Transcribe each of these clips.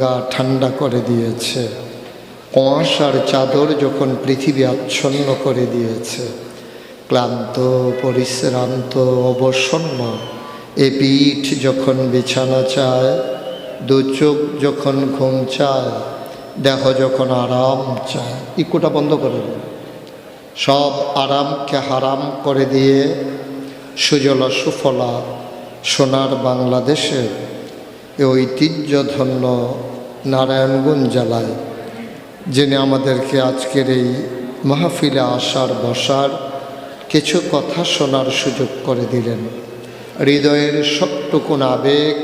গা ঠান্ডা করে দিয়েছে। কুয়াশার চাদর যখন পৃথিবী আচ্ছন্ন করে দিয়েছে, ক্লান্ত, পরিশ্রান্ত, অবসন্ন, এ পিঠ যখন বিছানা চায়, দু চোখ যখন ঘুম চায়, দেহ যখন আরাম চায়, ইকুটা বন্ধ করে সব আরামকে হারাম করে দিয়ে সুজলা সুফলা সোনার বাংলাদেশে এ ঐতিহ্যধন্য নারায়ণগঞ্জ জেলায় যিনি আমাদেরকে আজকের এই মাহফিলে আসার বসার কিছু কথা শোনার সুযোগ করে দিলেন। হৃদয়ের সবটুকুন আবেগ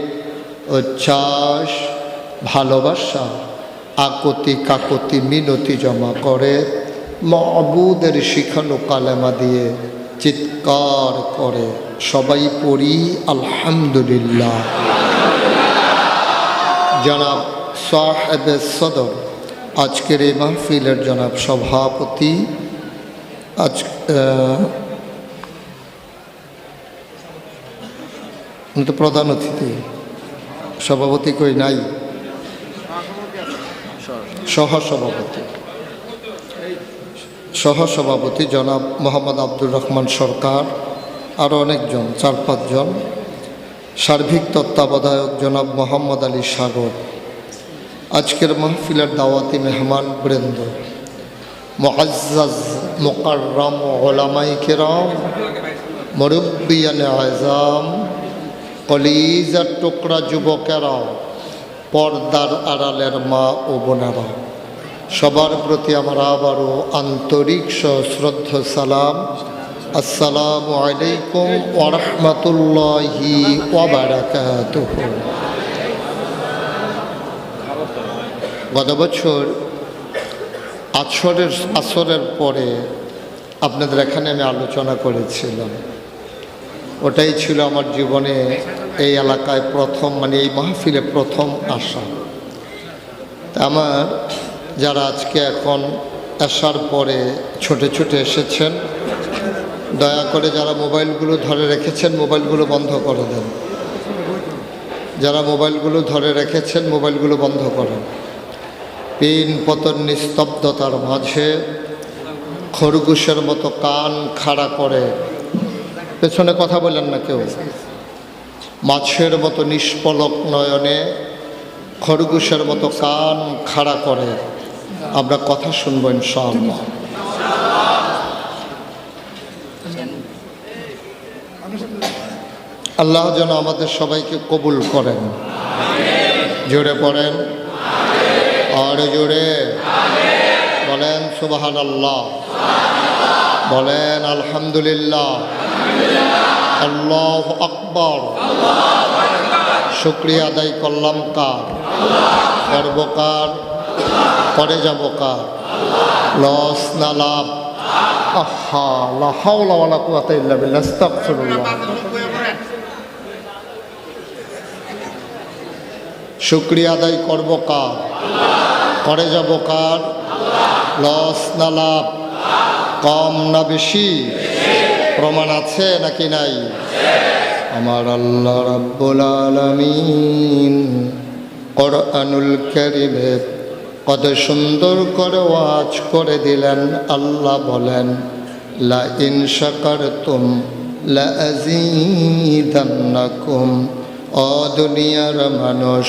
উচ্ছ্বাস, ভালোবাসা, আকতি কাকতি মিনতি জমা করে মবুদের শিখানো কালেমা দিয়ে চিৎকার করে, সবাই পড়ি আলহামদুলিল্লাহ। জনাব সাহেব সদর। আজকের এই মাহফিলের জনাব সভাপতি আজ তো প্রধান অতিথি। সভাপতি কই নাই? সহসভাপতি। সহসভাপতি জনাব মোহাম্মদ আব্দুর রহমান সরকার আরও অনেকজন, চার পাঁচজন। সার্বিক তত্ত্বাবধায়ক জনাব মোহাম্মদ আলী সাগর। আজকের মাহফিলের দাওয়াতি মেহমান বৃন্দ। মোয়াজ্জাজ মোকাররম ওলামাই কেরাম, মুরব্বিয়ান আজাম কলিজার টুকরা যুবকেরা, পর্দার আড়ালের মা ও বোনেরা, সবার প্রতি আমার আবারও আন্তরিক সশ্রদ্ধ সালাম। আসসালামু আলাইকুম ওরহমতুল্লাহি ওবারাকাতুহ গত বছর আসরের আসরের পরে আপনাদের এখানে আমি আলোচনা করেছিলাম। ওটাই ছিল আমার জীবনে এই এলাকায় প্রথম মানে এই মাহফিলে প্রথম আসা। আমার যারা আজকে এখন আসার পরে ছোটে ছোটে এসেছেন, দয়া করে যারা মোবাইলগুলো ধরে রেখেছেন, মোবাইলগুলো বন্ধ করে দেন। যারা মোবাইলগুলো ধরে রেখেছেন, মোবাইলগুলো বন্ধ করেন। পিন পতন নিস্তব্ধতার মাঝে খরগোশের মতো কান খাড়া করে। পেছনে কথা বলেন না কেউ। মাছের মতো নিষ্পলক নয়নে খরগোশের মতো কান খাড়া করে। আমরা কথা শুনব ইনশাআল্লাহ। আল্লাহ যেন আমাদের সবাইকে কবুল করেন। জোরে পড়েন। আর জোরে। বলেন সুবাহান আল্লাহ বলেন, আলহামদুলিল্লাহ। আল্লাহ আকবর। শুক্রিয়া আদায় করলাম কার? করব কার? করে যাব কার? লস না লাভ? আহা শুক্রিয়া আদায় করব কার? করে যাব কার? লস না লাভ? কম না বেশি? প্রমাণ আছে নাকি নাই? আমার আল্লাহ রাব্বুল আলামিন কোরআনুল কারিমে কত সুন্দর করে ওয়াজ করে দিলেন। আল্লাহ বলেন লা ইন শাকারতুম লা ও দুনিয়ার মানুষ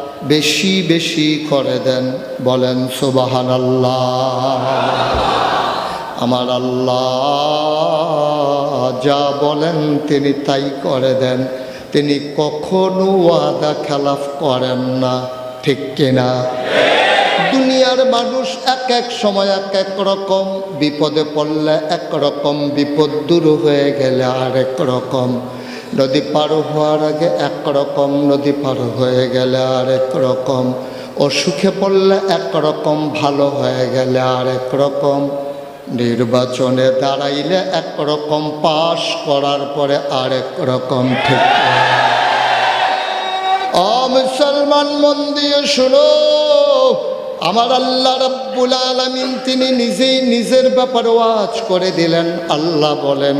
বেশি বেশি করে দেন, বলেন সুবাহান আল্লাহ আমার আল্লাহ যা বলেন তিনি তাই করে দেন। তিনি কখনো ওয়াদা খেলাফ করেন না, ঠিক কিনা? দুনিয়ার মানুষ এক এক সময় এক এক রকম, বিপদে পড়লে এক রকম, বিপদ দূর হয়ে গেলে আরেক রকম। নদী পার হওয়ার আগে একরকম নদী পার হয়ে গেলে আরেক রকম অসুখে পড়লে একরকম, ভালো হয়ে গেলে আরেক রকম নির্বাচনে দাঁড়াইলে একরকম, পাশ করার পরে আরেক রকম ঠিক মুসলমান মন দিয়ে শুনো। আমার আল্লাহ রব্বুল আলমিন, তিনি নিজেই নিজের ব্যাপারে ওয়াজ করে দিলেন। আল্লাহ বলেন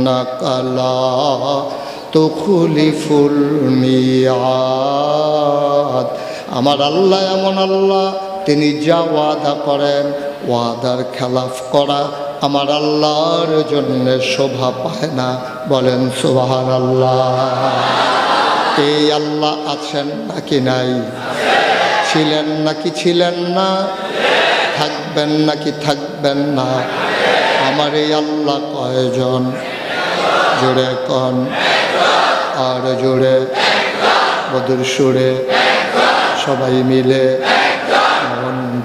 ইন্নাকালা তুখলিফুল মিয়াদ। আমার আল্লাহ এমন আল্লাহ, তিনি যা ওয়াদা করেন, ওয়াদার খেলাফ করা আমার আল্লাহর জন্য শোভা পায় না। বলেন সুবাহান আল্লাহ এই আল্লাহ আছেন নাকি নাই? ছিলেন নাকি ছিলেন না? থাকবেন নাকি থাকবেন না? আমার এই আল্লাহ কয়জন? জোরে কন। আর জোরে বদুর সুরে সবাই মিলে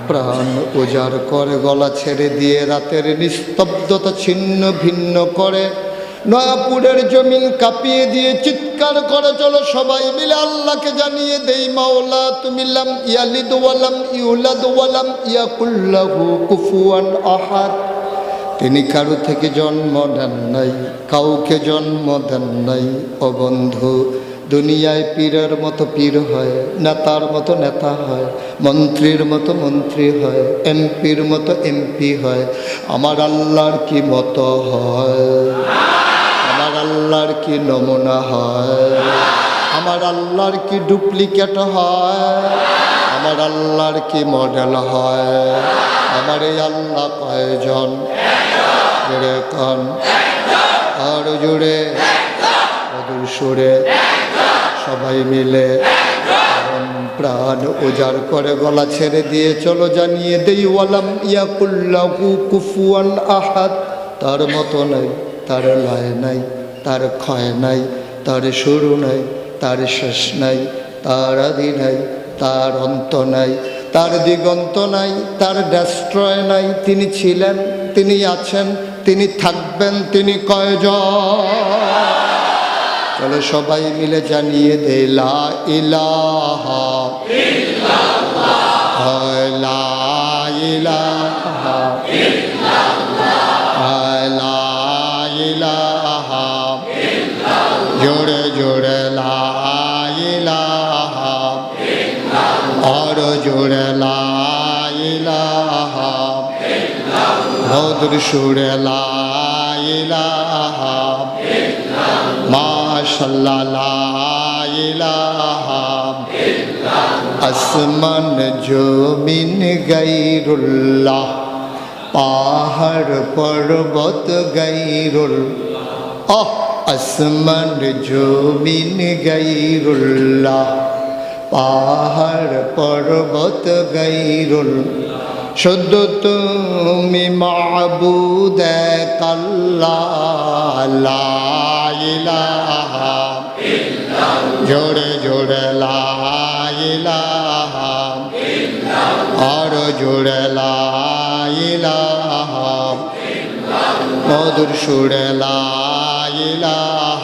প্রাণ উজাড় করে, গলা ছেড়ে দিয়ে রাতের নিস্তব্ধতা ছিন্ন ভিন্ন করে। নয়াপুরের জমিন কাঁপিয়ে দিয়ে চিৎকার করে, চলো সবাই মিলে আল্লাহকে জানিয়ে দেই, মাওলা তুমি লাম ইয়ালিদ ওয়ালাম ইউলাদ ইয়াকুল্লাহু কুফুয়ান আহাদ। তিনি কারও থেকে জন্ম নেন নাই, কাউকে জন্ম দেন নাই, ও বন্ধু। দুনিয়ায় পীরের মতো পীর হয়, নেতার মতো নেতা হয়, মন্ত্রীর মতো মন্ত্রী হয়, এমপির মতো এমপি হয়। আমার আল্লাহর কি মতো হয়? আমার আল্লাহর কি নমুনা হয়? আমার আল্লাহর কি ডুপ্লিকেট হয়? আমার আল্লাহর কি মডেল হয়? আমার এই আল্লাহ কয়জন? জোরে কন। আর জোরে মধুর সুরে সবাই মিলে প্রাণ উজাড় করে গলা ছেড়ে দিয়ে চলো জানিয়ে দেই, ওয়ালাম ইয়াকুল্লাহু কুফুয়ান আহাদ। তার মতো নাই, তার লয় নাই, তার ক্ষয় নাই, তার শুরু নাই, তার শেষ নাই, তার আদি নাই, তার অন্ত নাই, তার দিগন্ত নাই, তার ডেস্ট্রয় নাই। তিনি ছিলেন, তিনি আছেন তিনি থাকবেন তিনি কয়জন? চলো সবাই মিলে জানিয়ে দেলা ইলাহা। হয় লা ইলাহা। মধুর সুরে লা ইলাহা মাশাল্লাহ লা ইলাহা আসমান জমিন গাইরুল্লাহ পাহাড় পর্বত গাইরুল আহ আসমান জমিন গাইরুল্লাহ পাহাড় পর্বত গাইরুল শুদ্ধ তুমি মাবুদ কাল্লাহ জোরে জোরে লাইলাহ আর জোরে লাইলাহ মধুর সুরে লাইলাহ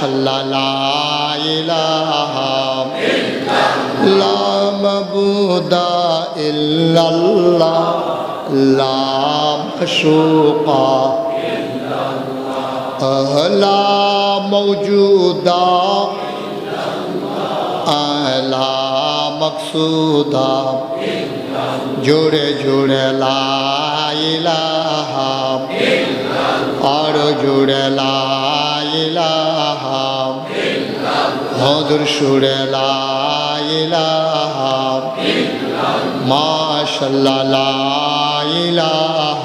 মাশাল্লাহ লাইলাহ লা মাবুদা ইল্লাল্লাহ লা মাশুকা লা মৌজুদা লা মকসুদা জোরে জোরে লাইলাহ আর জোরে লাইলাহ মধুর সুরে লাইলাহ। মাশাল্লাহ লাইলাহ।